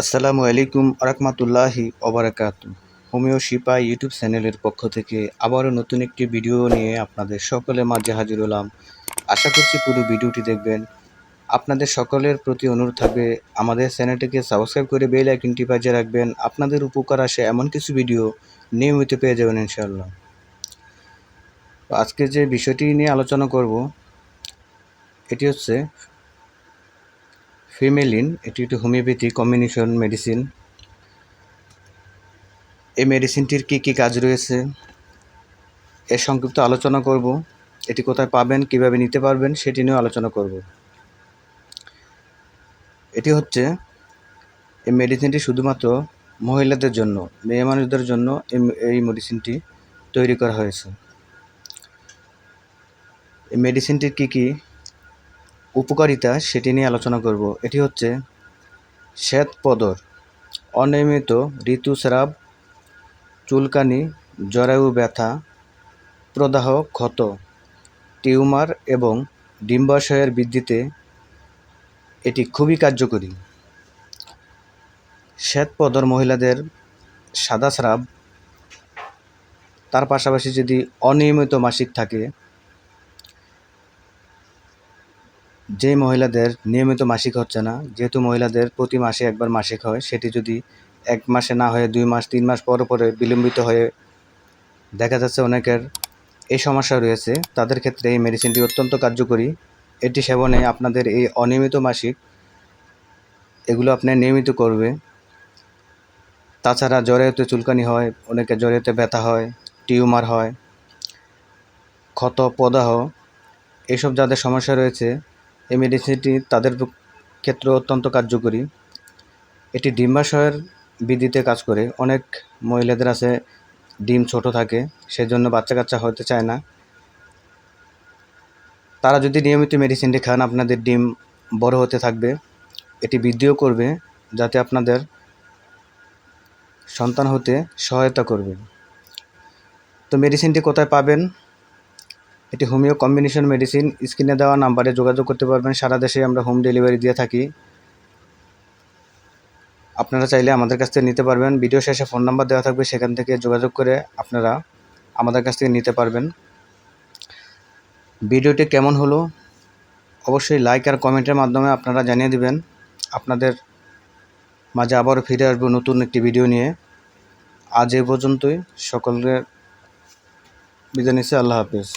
আসসালামু আলাইকুম আরহামতুল্লাহি ওবরাকাত হোমিও শিপা ইউটিউব চ্যানেলের পক্ষ থেকে আবারও নতুন একটি ভিডিও নিয়ে আপনাদের সকলের মাঝে হাজির হলাম। আশা করছি পুরো ভিডিওটি দেখবেন। আপনাদের সকলের প্রতি অনুরোধ থাকবে, আমাদের চ্যানেলটিকে সাবস্ক্রাইব করে বেল আইকনটি বাজিয়ে রাখবেন। আপনাদের উপকার আসে এমন কিছু ভিডিও নিয়মিত পেয়ে যাবেন ইনশাআল্লাহ। আজকে যে বিষয়টি নিয়ে আলোচনা করব, এটি হচ্ছে ফিমেলিন, এটি একটি হোমিওপ্যাথি কম্বিনেশন মেডিসিন। এই মেডিসিনটির কী কী কাজ রয়েছে? এর সংক্ষিপ্ত আলোচনা করব। এটি কোথায় পাবেন, কীভাবে নিতে পারবেন, সেটি নিয়েও আলোচনা করব। এটি হচ্ছে, এই মেডিসিনটি শুধুমাত্র মহিলাদের জন্য, মেয়ে মানুষদের জন্য এই- এই মেডিসিনটি তৈরি করা হয়েছে। এই মেডিসিনটির কী কী উপকারিতা সেটি নিয়ে আলোচনা করব। এটি হচ্ছে শ্বেত পদর অনিয়মিত ঋতুস্রাব, চুলকানি, জরায়ু ব্যথা, প্রদাহ ক্ষত, টিউমার এবং ডিম্বাশয়ের বৃদ্ধিতে এটি খুবই কার্যকরী। শ্বেতপদর মহিলাদের সাদা স্রাব, তার পাশাপাশি যদি অনিয়মিত মাসিক থাকে যে মহিলাদের নিয়মিত মাসিক হচ্ছে না, যেহেতু মহিলাদের প্রতি মাসে একবার মাসিক হয়, সেটি যদি এক মাসে না হয়ে দুই মাস, তিন মাস পর পরে বিলম্বিত হয়ে দেখা যাচ্ছে অনেকের এই সমস্যা রয়েছে, তাদের ক্ষেত্রে এই মেডিসিনটি অত্যন্ত কার্যকরী। এটি সেবনে আপনাদের এই অনিয়মিত মাসিক এগুলো আপনার নিয়মিত করবে। তাছাড়া জ্বরেতে চুলকানি হয়, অনেকে জ্বরেতে ব্যথা হয়, টিউমার হয়, ক্ষত, প্রদাহ, এসব যাদের সমস্যা রয়েছে এই মেডিসিনটি তাদের ক্ষেত্রে অত্যন্ত কার্যকরী। এটি ডিম্বাশয়ের বৃদ্ধিতে কাজ করে। অনেক মহিলাদের আছে, ডিম ছোট থাকে, সেজন্য বাচ্চা কাচ্চা হতে চায় না। তারা যদি নিয়মিত মেডিসিনটি খান, আপনাদের ডিম বড় হতে থাকবে। এটি বৃদ্ধিও করবে, যাতে আপনাদের সন্তান হতে সহায়তা করবে। তো মেডিসিনটি কোথায় পাবেন? এটি হোমিও কম্বিনেশন মেডিসিন। স্ক্রিনে দেওয়া নাম্বারে যোগাযোগ করতে পারবেন। সারা দেশে আমরা হোম ডেলিভারি দিয়ে থাকি। আপনারা চাইলে আমাদের কাছ থেকে নিতে পারবেন। ভিডিও শেষে ফোন নাম্বার দেওয়া থাকবে, সেখান থেকে যোগাযোগ করে আপনারা আমাদের কাছ থেকে নিতে পারবেন। ভিডিওটি কেমন হলো? অবশ্যই লাইক আর কমেন্টের মাধ্যমে আপনারা জানিয়ে দিবেন। আপনাদের মাঝে আবারও ফিরে আসব নতুন একটি ভিডিও নিয়ে। আজ এ পর্যন্তই। সকলের বিদায় নিচ্ছি। আল্লাহ হাফিজ।